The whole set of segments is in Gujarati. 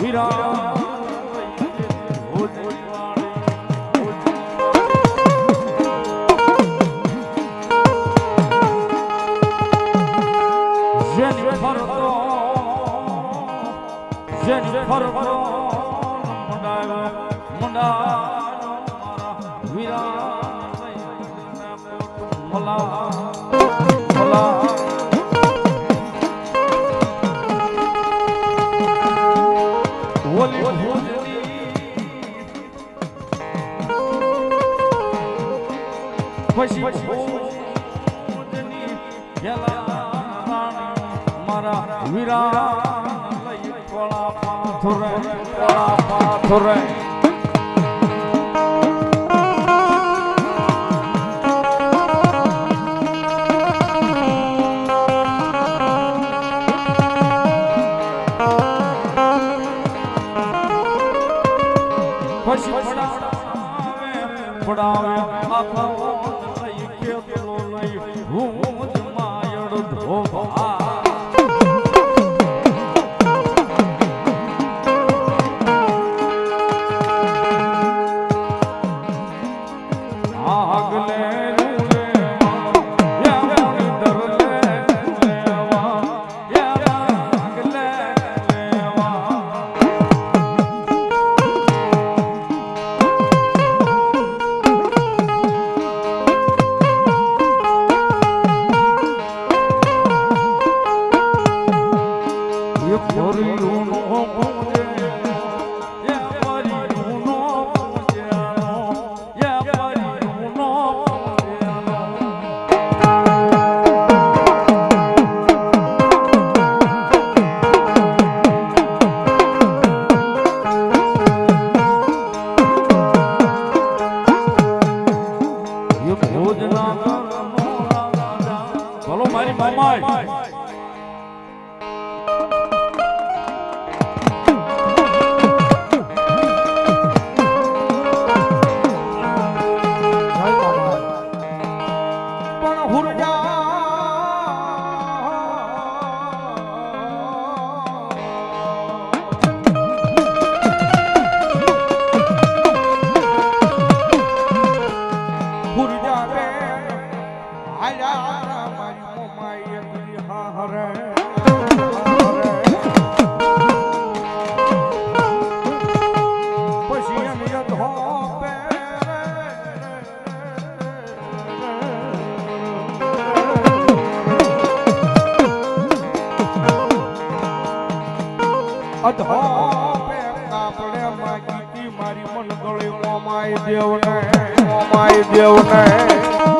we don't પછી મારા વિરા પાથુરે પાથુરે અધો કાપડે માગી મારી મન ગળે ઓમાય દેવને ઓમાય દેવને.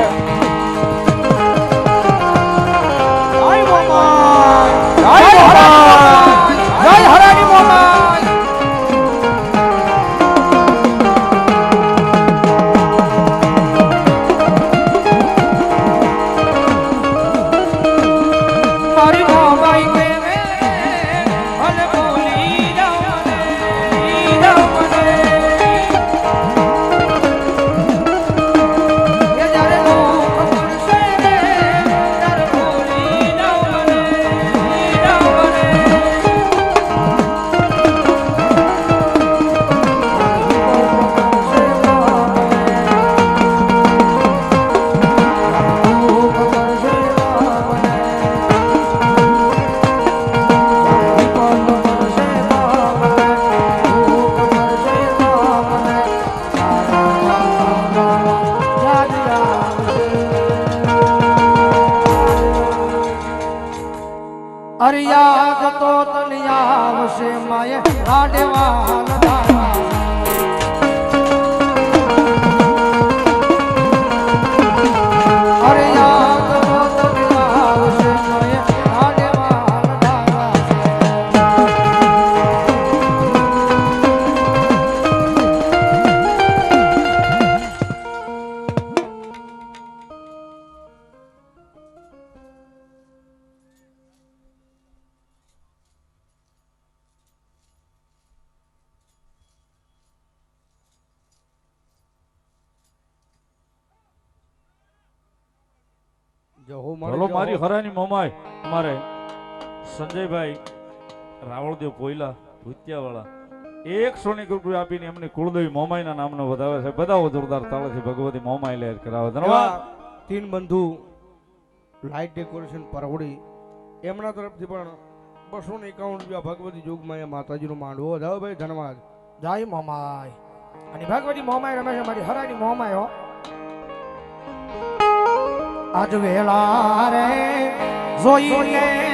લાગતો તને આવશે માય આડેવાલ દાદા ભલો મારી હરાની મોમાય અમારે સંજયભાઈ રાવળદેવ પોઈલા ભૂતિયાવાળા. એકસો ની કૃપા આપીને એમને કુળદેવી મોમાઈના નામનો વધાવે છે. બધા જોરદાર તાળાથી ભગવતી મોમાઈ લહેર કરાવે ધન્યવાદ. તીન બંધુ લાઇટ ડેકોરેશન પરવડી. એમના તરફથી પણ બસો ને એકાવન રૂપિયા ભગવતી જોગમાં માતાજીનો માંડવો જાઓ ભાઈ ધન્યવાદ. જય મોમાય અને ભગવતી મોમાઈ રમે છે મારી હરાની મોમાઈ હો. આજ વેલા રે જોઈને મોમાય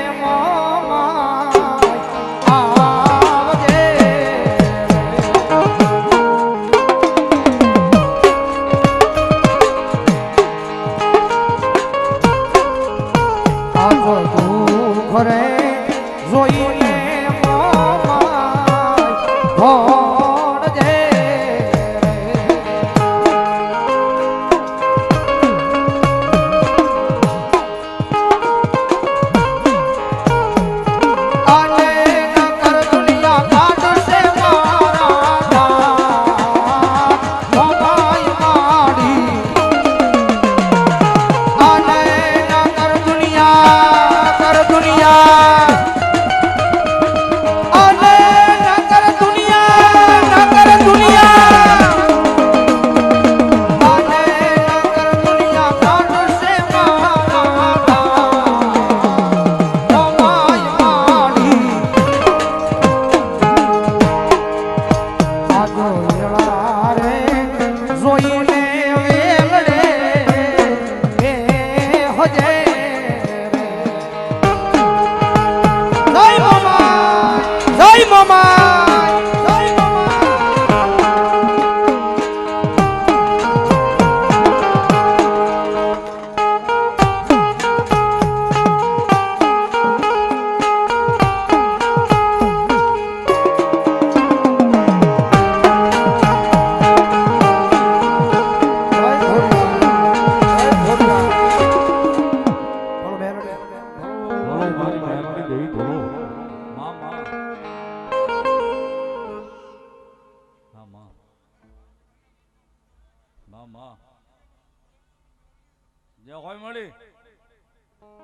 મળી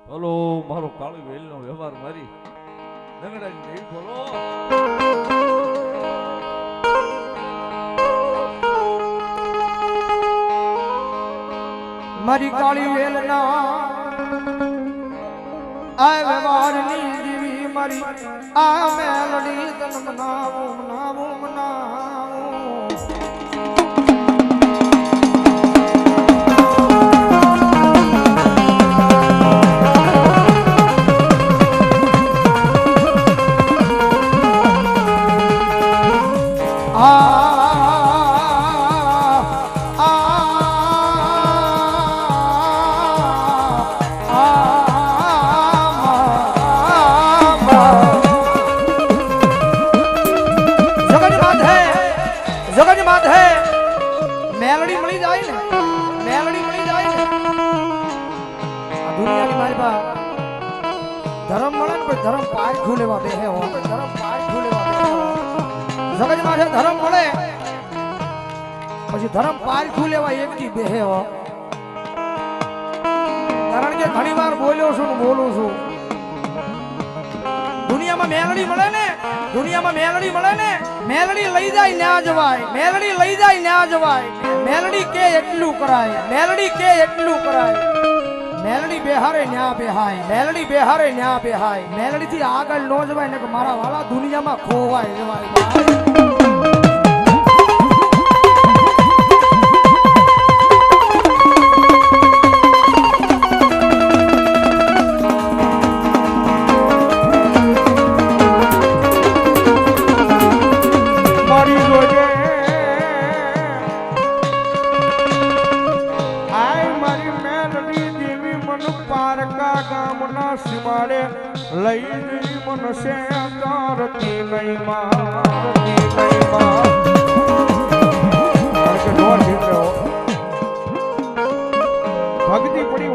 ભલો, મારો કાળી વેલનો વ્યવહાર મારી. દંગડાની દેવી ભલો મારી કાળી વેલના આ વ્યવહારની મારી. આ મેલડી તન મનાવું મનાવું. ધર્મ મળે ને ધર્મ પારખું લેવા બેહે હો. ધર્મ પારખું લેવા બેહે હો. જગત માથે ધર્મ મળે, પછી ધર્મ પારખું લેવા એકથી બેહે હો. કારણ કે ઘણી વાર બોલ્યો છું ને બોલું છું. દુનિયામાં મેલડી મળે ને, દુનિયામાં મેલડી મળે ને, મેલડી લઈ જાય ન્યા જવાય, મેલડી લઈ જાય ન્યા જવાય. મેલડી કે એટલું કરાય, મેલડી કે એટલું કરાય. મેલડી બેહારે ન્યા બેહાય, મેલડી બેહારે ન્યા બેહાય. મેલડી થી આગળ નો જવાય ને મારા વાળા દુનિયામાં ખોવાય જવાય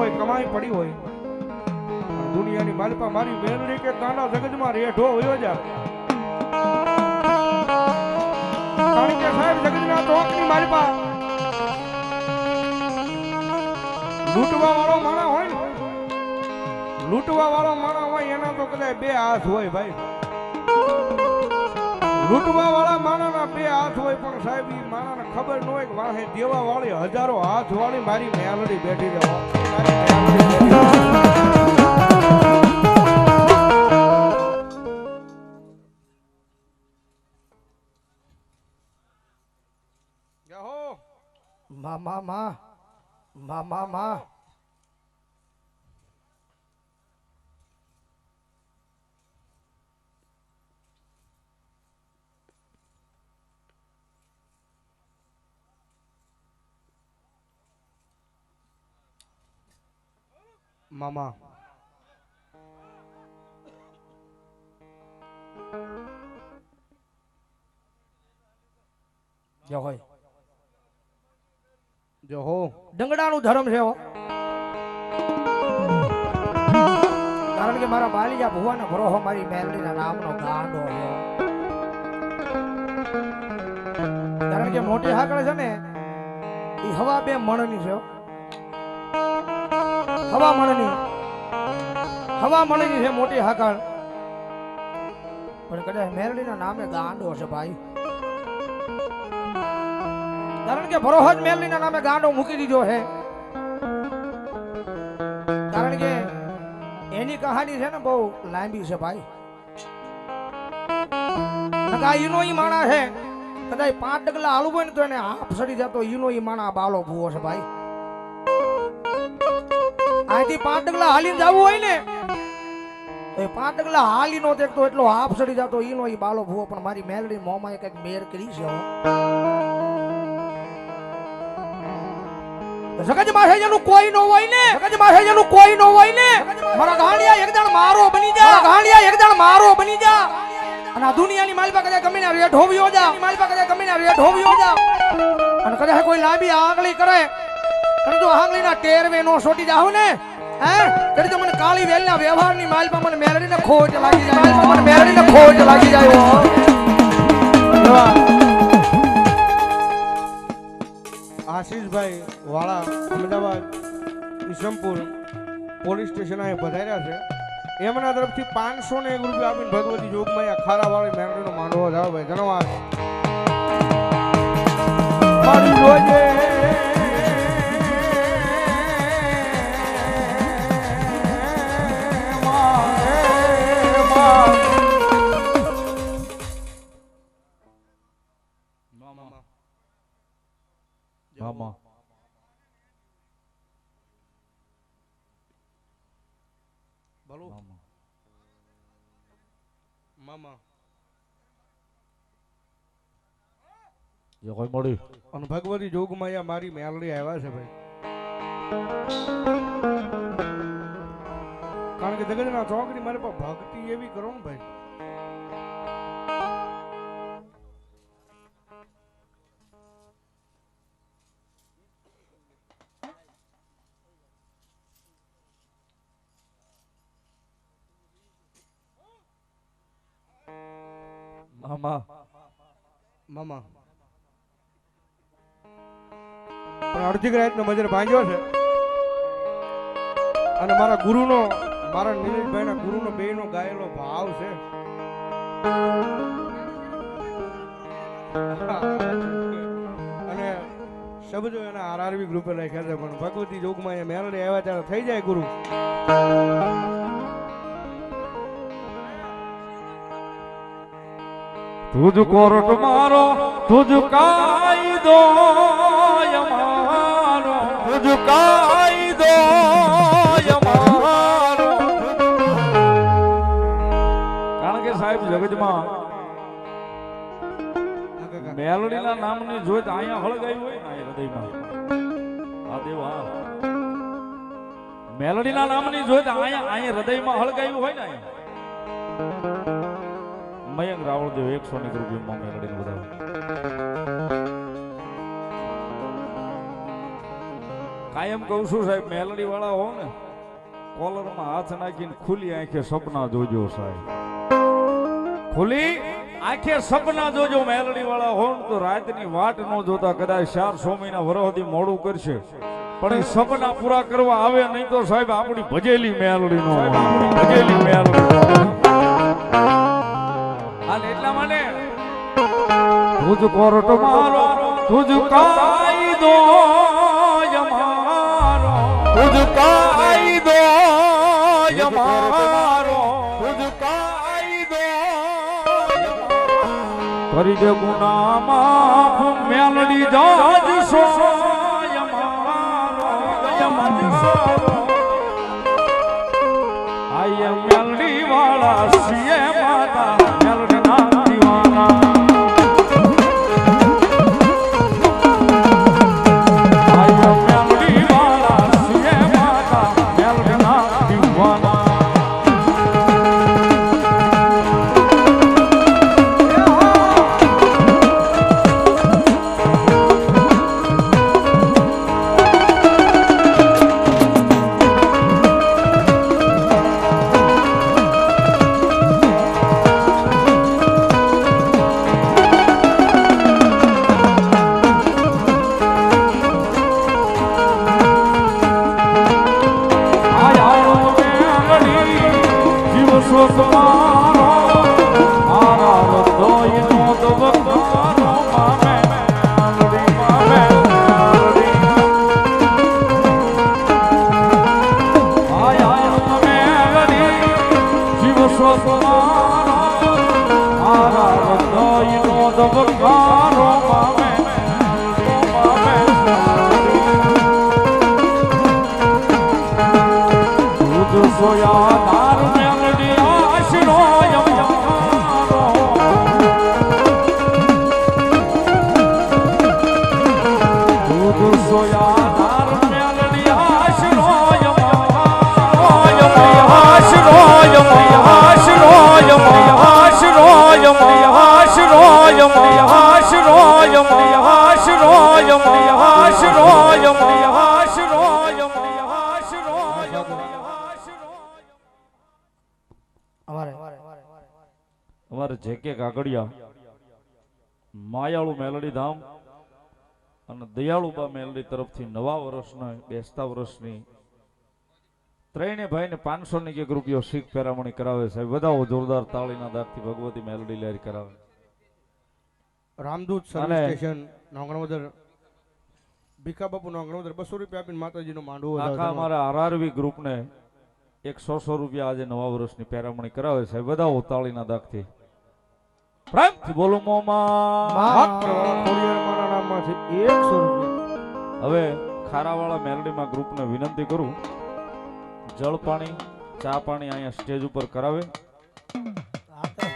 હોય કમાઈ પડી હોય. દુનિયાની માલપા મારી મેલડી કે તાના જગતમાં રેઢો હોયો જા લૂંટવા વાળો માણા લૂંટવા વાળો માણા હોય, એના તો કદાચ બે હાથ હોય ભાઈ. લૂંટવા વાળા માણાના બે હાથ હોય પણ સાહેબ, ઈ માણાને ખબર ન હોય કે વાહે દેવા વાળી હજારો હાથ વાળી મારી મેલડી બેઠી છે હો. મા મેલડી મા છે. યહો માં માં માં મામા જો હોય જો હો ડંગડાનું ધર્મ છે હો. કારણ કે મારા બાલીજા ભુવાના ભરોહો મારી મેલડીના નામનો ગાંડો છે. કારણ કે મોટી હાકળ છે ને એ હવા બે મણની છે હો. હવા મળની હવા મળેલી છે મોટી હાકળ પણ કદાચ મેલડીના નામે ગાંડો છે ભાઈ. કારણ કે ભરોહજ મેલડીના નામે ગાંડો મૂકી દીધો છે. કારણ કે એની કહાની છે ને બહુ લાંબી છે ભાઈ. ઈનો ઈ માણા છે. કદાચ પાંચ ડગલા હાલવું હોય ને તો એને હાફ સડી જતો ઈનો ઈ માણા બાલો ભૂવો છે ભાઈ. અહીંથી પાંચ ડગલા હાલીને જવું હોય ને એ પાંચ ડગલા હાલી નો દેખતો એટલો હાફ સડી જતો, ઈનો ઈ બાલો ભૂવો, પણ મારી મેલડી મોમાં કંઈક મેર કરી છે હો. જગત જેનું કોઈ નો હોય ને જગત માથે જેનું કોઈ નો હોય ને, મારા ગાંડિયા એક દાણ મારો બની જા ગાંડિયા એક દાણ મારો બની જા અને આ દુનિયાની માલપા કદાચ ગમે ના હોવ્યો જા, માલપા કદાચ ગમે ના રેટ હોવ્યો જા અને કદાચ કોઈ લાંબી આંગળી કરે અને જો આંગળીના ટેરવે નો સોટી જાવ ને. હે? તો મને કાળી વેલના વ્યવહારની માલપા મને મેલડીને ખોટ લાગી જાય. મને મેલડીને ખોટ લાગી જાય. આશીષભાઈ વાળા, અમદાવાદ વિશ્રમપુર પોલીસ સ્ટેશન અહીં પધાર્યા છે. એમના તરફથી પાંચસો ને એક રૂપિયા આપીને ભગવતી જોગમાં આ ખારા વાળી મેરડીનો માંડવો થયો ભાઈ. ધન્યવાદ. જે કોઈ મળ્યું. અને ભગવતી જોગમાયા મારી મેલડી આવ્યા છે ભાઈ. કારણ કે જગતના ચોકડી મારી પણ ભક્તિ એવી કરો ને ભાઈ. મામા. મામા. પણ અડધી રાતનો મજર ભાંગ્યો છે. અને મારા ગુરુનો, મારા નીલેશભાઈના ગુરુનો બેનો ગાયેલો ભાવ છે. અને શબ્દો એના આરઆરબી ગ્રુપે લખ્યા છે, પણ ભગવતી જોગમાં એ મેલડી આવ્યા ત્યારે થઈ જાય ગુરુ. તુજ કોરટ મારો, તુજ કાયદો અમારો કાયદો અમારો. કારણ કે સાહેબ જગતમાં મેલડીના નામની જોત અહીંયા હળગાવી હોય ને હૃદયમાં. આ દેવ હા મેલડીના નામની જોત અહીંયા અહીંયા હૃદયમાં હળગાયું હોય ને મયંક રાવળ દેવ એકસો ની રૂપિયામાં મેળવીને વધાવે કાયમ કહું છું સાહેબ મેલડી વાળા હો ને કોલરમાં હાથ નાખીને ખુલી આંખે સપના જોજો સાહેબ. ખુલી આંખે સપના જોજો મેલડી વાળા હો તો રાતની વાટ ન જોતા કદાચ ચાર સો મહિના વરહદી મોડું કરશે. પણ એ સપના પૂરા કરવા આવે નહીં તો સાહેબ આપણી ભજેલી મેલડી નો ભજેલી મેલડી. હાલ એટલા માટે. તુજ કોરટ મારો તુજ કાયદો કાયદો યમારો તુજ કાયદો. કરી દે ગુનામાં મેલડી જાજ સો યમારો યમજ અમારે. અમારે જે કે કાગડિયા માયાળુ મેલડી ધામ અને દયાળુબા મેલડી તરફથી નવા વર્ષના બેસતા વર્ષની ત્રણે ભાઈને પાંચસો ની એક રૂપિયો શીખ પેરામણી કરાવે છે. બધા જોરદાર તાળીના દાખથી ભગવતી મેલડી લહેર કરાવે. Ramdoot service station Nanganvadar. Bhikha Bapu Nanganvadar બસો રૂપિયા આપીને માતાજીનો માંડવો આખા અમારા આરઆરવી ગ્રુપને એક સો સો રૂપિયા આજે નવા વર્ષની પેરામણી કરાવે છે. બધા તાળીના દાગથી. પ્રેમથી બોલો મોમાં માત્ર ખોડિયાર માના નામમાંથી એકસો રૂપિયા હવે ખારાવાળા મેલડીમાં ગ્રુપને વિનંતી કરું. જળ પાણી ચા પાણી અહીંયા સ્ટેજ ઉપર કરાવે.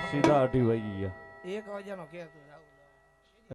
સીધા અઢી વાગી ગયા. એક વાગ્યાનો કે